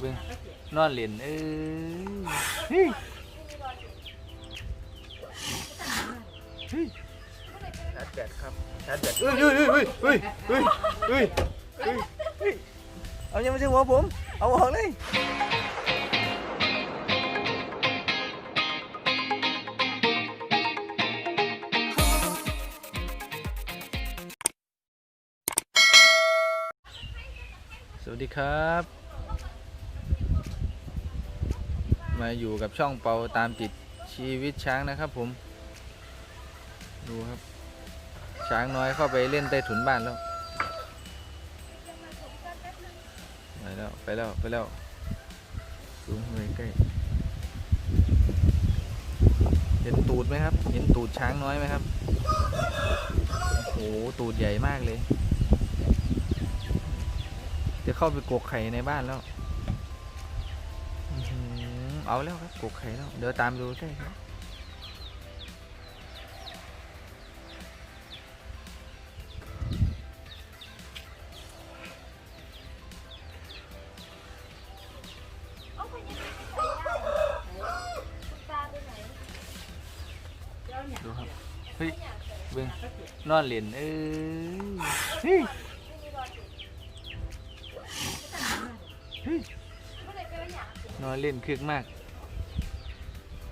เบิ่งนอนเล่นเอ้ยเฮ้ยเฮ้ยชาร์จแบตครับชาร์จแบตเอ้ยเอ้ยเอ้ยเอ้ยเอ้ยเอ้ยเอ้ยเอ้ยเอายังไม่ใช่หัวผม เอาออกเลยสวัสดีครับ มาอยู่กับช่องเปาตามติดชีวิตช้างนะครับผม ดูครับ ช้างน้อยเข้าไปเล่นใต้ถุนบ้านแล้ว ไปแล้ว ไปแล้ว ไปแล้วซูมเข้าไปใกล้ เห็นตูดไหมครับ เห็นตูดช้างน้อยไหมครับ โอ้โห ตูดใหญ่มากเลย จะเข้าไปกกไข่ในบ้านแล้ว เอาแล้วครับกกไข่แล้ว เดี๋ยวตามดูใช่ไหมดูครับ เฮ้ยเบิ้งนอนเหรียญเอ้ยนอนเล่นคึกมาก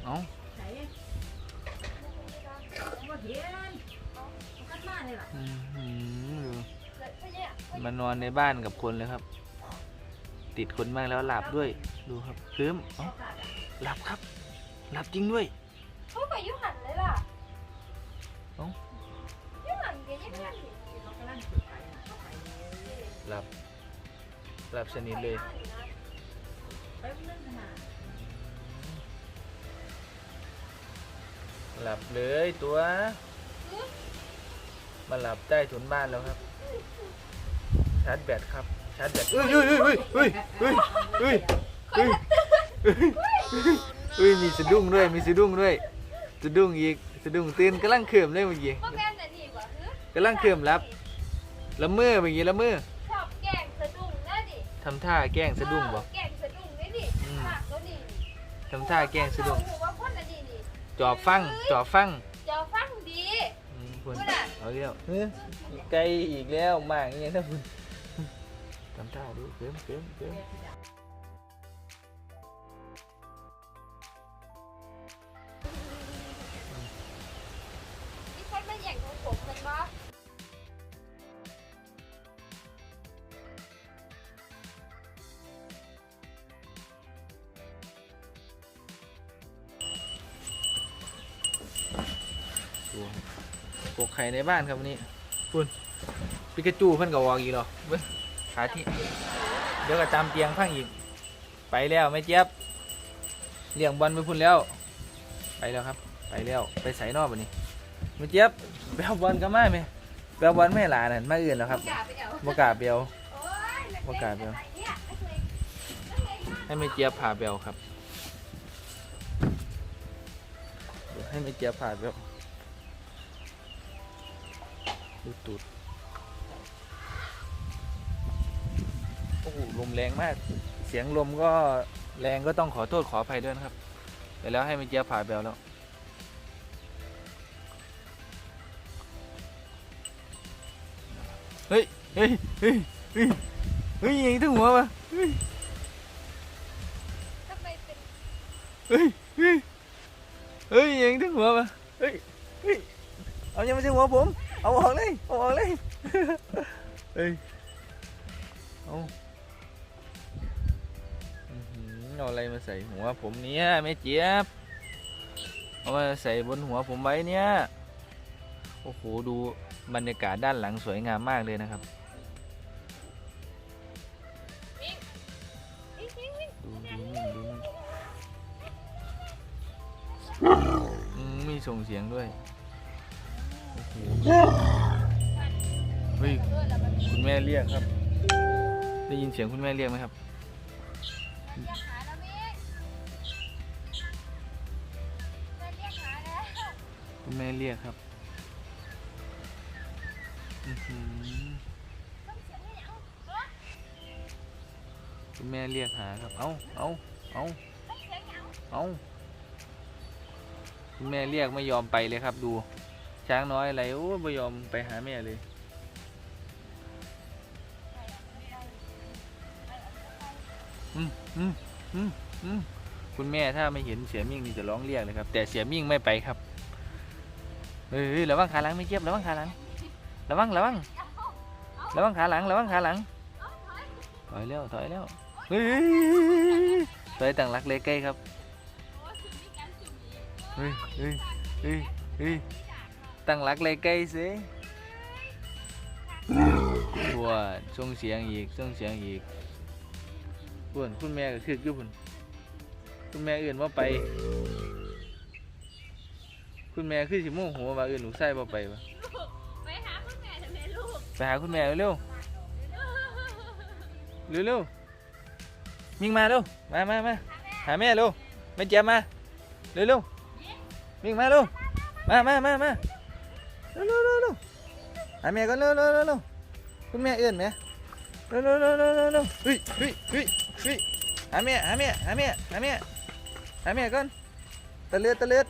เอ้าไหนบ่เห็นกัดมาเลยล่ะอื้อหือดูเลยเพราะเนี่ยมานอนในบ้านกับคนเลยครับ ติดคนมากแล้วหลับด้วยดูครับเคลิ้มเอ้าหลับครับ หลับจริงด้วย เขาไปยุหันเลยล่ะเอ้า ยุหันเดี๋ยวยังไงเขากำลังฝึกไปน่ะเขาไปเลยหลับหลับสนิทเลย ไปเรื่องขนาด หลับเลยตัว มาหลับใต้ถุนบ้านแล้วครับ ชาร์จแบตครับ ชาร์จแบตเอ้ยเอ้ยเอ้ยเอ้ยเอ้ยเอ้ยเอ้ยเอ้ยเอ้ยมีสะดุ้งด้วย มีสะดุ้งด้วย สะดุ้งอีก สะดุ้งตื่นกำลังเขิมเลยเมื่อกี้พ่อแม่แต่นี่กว่าคือกำลังเขิมรับละเมอเมื่อกี้ละเมอชอบแกล้งสะดุ้งนะดิทำท่าแกล้งสะดุ้งบ่แกล้งสะดุ้งนี่ดิอืมปากก็ดีทำท่าแกล้งสะดุ้ง จอบฟังจอบฟังจะฟังดีอืมคุณพูดอะเอาอีกแล้วเฮ้ยไกลอีกแล้วมากอย่างนี้นะคุณทำท่าดูเขิมเขิมเขิมมี ดูปกไข่ในบ้านครับวันนี้คุณปิกาจูเพิ่นก็วอกอีกหรอเว้ยขาที่เดี๋ยวก็ตามเตียงพังอีก ไปแล้วไม่เจี๊ยบเลี้ยงบอลไปพุ่นแล้ว ไปแล้วครับ ไปแล้วไปใส่นอกวันนี้ไม่เจี๊ยบไปเอาบอลกันมาไหมไปเอาบอลไม่หลานนั่นมาอื่นแล้วครับกาไปเอาบกาเบลปเอาอะไรเนี่ยไม่เคยไม่เคยมาให้ไม่เจี๊ยบพาเปียวครับ ให้ไม่เจี๊ยบพาเปียว ดูตูดโอ้โหลมแรงมาก เสียงลมก็แรงก็ต้องขอโทษขออภัยด้วยนะครับไปแล้วให้ไม่เจียบพาเปียวแล้วเฮ้ยเฮ้ยเฮ้ยเฮ้ยเฮ้ยยิงถึงหัวปะเฮ้ยทำไมเป็นเฮ้ยเฮ้ยเฮ้ยยิงถึงหัวปะเฮ้ยเฮ้ยเอายังไม่ใช่หัวผม เอาออกเลยเอาออกเลยเฮ้ยเอาหือเอาอะไรมาใส่หัวผมเนี่ยแม่เจี๊ยบเอามาใส่บนหัวผมไว้เนี่ยโอ้โหดูบรรยากาศด้านหลังสวยงามมากเลยนะครับดูดูดูมีส่งเสียงด้วย เฮ้ยคุณแม่เรียกครับ ได้ยินเสียงคุณแม่เรียกไหมครับ คุณแม่เรียกครับคุณแม่เรียกหาครับ เอาเอาเอาเอาคุณแม่เรียกไม่ยอมไปเลยครับดู ช้างน้อยอะไรโอ้ไม่ยอมไปหาแม่เลย อืมอืมอืมอืมคุณแม่ถ้าไม่เห็นเสียมิ่งนี่จะร้องเรียกเลยครับ แต่เสียมิ่งไม่ไปครับเฮ้ยระวังขาหลังไม่เจ็บระวังขาหลังระวังระวังระวังขาหลังระวังขาหลังถอยแล้วถอยแล้วเฮ้ยถอยต่างหลักเลยใกล้ครับเฮ้ยเฮ้ยเฮ้ยเฮ้ย ตั้งหลักเลยใกล้สิปวดส่งเสียงอีกส่งเสียงอีกปวดคุณแม่ก็คืออยู่พุ่นคุณแม่อื่นว่าไป คุณแม่คือสิโมโหว่าอื่นลูกไส้บ่ไปวะไปหาคุณแม่ทำไมลูกไปหาคุณแม่เร็วๆเร็วๆมิ่งมาเร็วมามามาหาแม่เร็วแม่เจี๊ยบมาเร็วเร็วมิ่งมาเร็วมามามามา เร็วเร็วเร็วเร็วหาแม่ก่อนเร็วเร็วเร็วเร็วคุณแม่เอื้อนไหมเร็วเร็วเร็วเร็วเร็วเร็วเฮ้ยเฮ้ยเฮ้ยเฮ้ยหาแม่หาแม่หาแม่หาแม่หาแม่ก่อนตะเลือดตะเลือด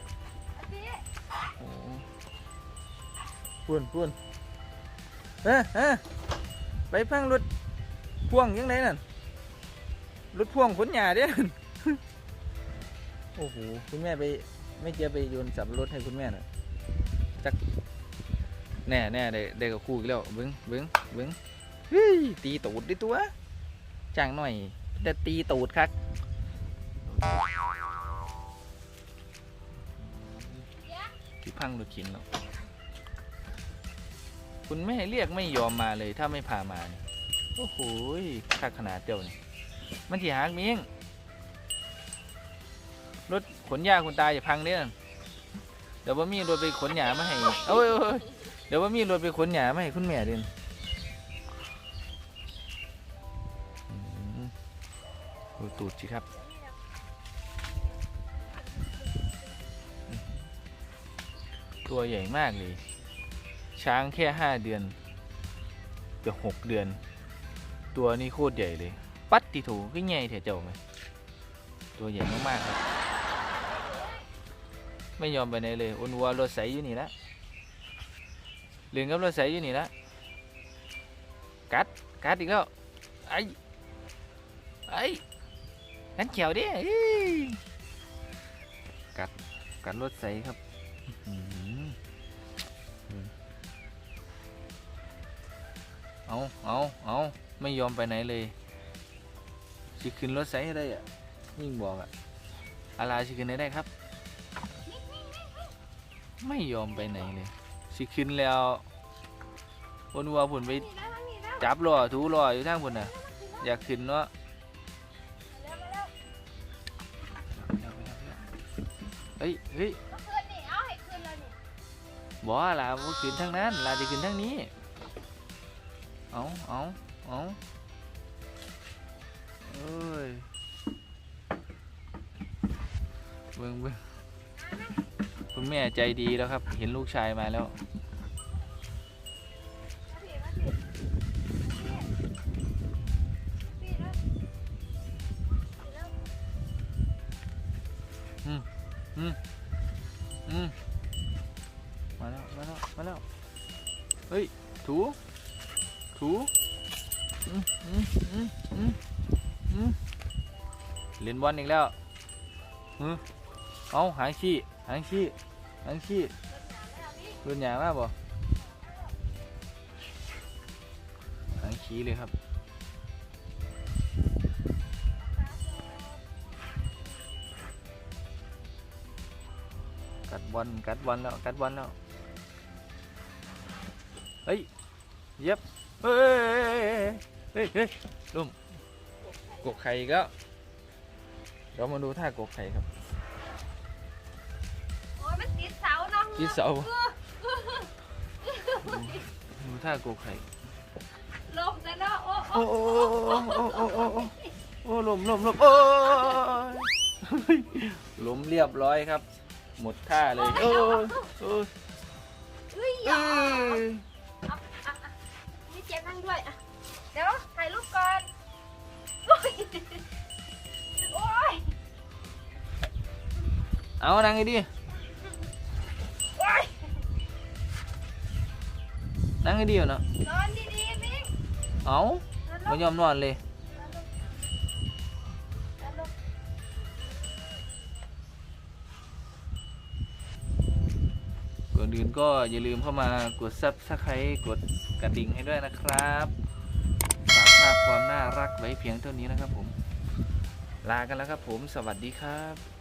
โอ้พูนพูนเฮ้เฮ้ไปพังรถพ่วงยังไงนั่นรถพ่วงขนหญ้าเด้นั่นโอ้โห คุณแม่ไป ไม่เจอไปโยนสับปะรถให้คุณแม่น่ะจัก แน่แน่ได้ได้กับครู่อีกแล้วเบิ้งเบิ้งเบิ้งเฮ้ยตีตูดดิตัวจ้างหน่อยแต่ตีตูดครับที่พังรถขินแล้วคุณแม่เรียกไม่ยอมมาเลยถ้าไม่พามาเนี่ยโอ้โหค่าขนาดเดียวนี่มันที่หากมิงรถขนยาคุณตาอย่าพังเนี่ยเดี๋ยวว่ามีรถไปขนหยามาให้โอ้ยโอ้ย เดี๋ยวว่ามีรถไปขนหยามาให้คุณแม่เด่นอืมดูตูดสิครับ ตัวใหญ่มากเลย ช้างแค่ห้าเดือนเกือบหกเดือน ตัวนี้โคตรใหญ่เลย ปัดติถูก็ใหญ่แถวเจ้าไหมตัวใหญ่มากๆครับ ไม่ยอมไปไหนเลย อุนวัวรถใสอยู่นี่และ เลื่อนกับรถใสอยู่นี่ละกัดกัดอีกแล้วไอ้ไอ้งั้นเขียวดิกัดกัดรถใสครับเอาเอาเอาไม่ยอมไปไหนเลยสิขึ้นรถไซให้ได้อะยิ่งบอกอะอะไรสิขึ้นได้ครับ ไม่ยอมไปไหนเลย สิขึ้นแล้ววนวัวผุนไปนี่นะทางนี้นะจับล้อถูล้ออยู่ทางผุนน่ะ อยากขึ้นเนาะเร็วเร็วเฮ้ยเฮ้ยเอาคืนนี่เอาให้คืนเลยนี่บอกว่าลาบ่ขึ้นทางนั้นลาจะขึ้นทางนี้ เอาเอาเอาเอ้ยเบิ่งเบิ่ง คุณแม่ใจดีแล้วครับ เห็นลูกชายมาแล้วมาสิมาสิพี่เร็วเร็วอืมมาแล้ว มาแล้ว มาแล้ว เฮ้ย ถู ถูอืมอืมอืมอืมอืมเล่นบอลอีกแล้ว เอาหางขี้ หางขี้หางขี้รุนหยามากบ่หางขี้เลยครับกัดบอลกัดบอลแล้วกัดบอลแล้วเฮ้ยเย็บเฮ้ยเฮ้ยเฮ้ยลุ่มกกไข่กแล้วเรามาดูท่ากกไข่ครับ กินเสาดูท่าโกไข่ลมนะเนาะโอ้โอ้โอ้โอ้โอ้โอ้โอ้โอ้ลมลมลมโอ้ล้มเรียบร้อยครับ หมดท่าเลยโอ้ยโอ้ยเยเอ้ยมีเจ๊นั่งด้วยอะเดี๋ยวถ่ายรูปก่นเอานั่งไงดิ นั่งให้ดีอยู่เนาะนอนดีๆบิ๊กเอานอนลไม่งยอมนอนเลยนอนลงก่อนอื่นก็อย่าลืมเข้ามากดซับสไครต์กดกระดิ่งให้ด้วยนะครับฝากภาพความน่ารักไว้เพียงเท่านี้นะครับผม ลากันแล้วครับผม สวัสดีครับ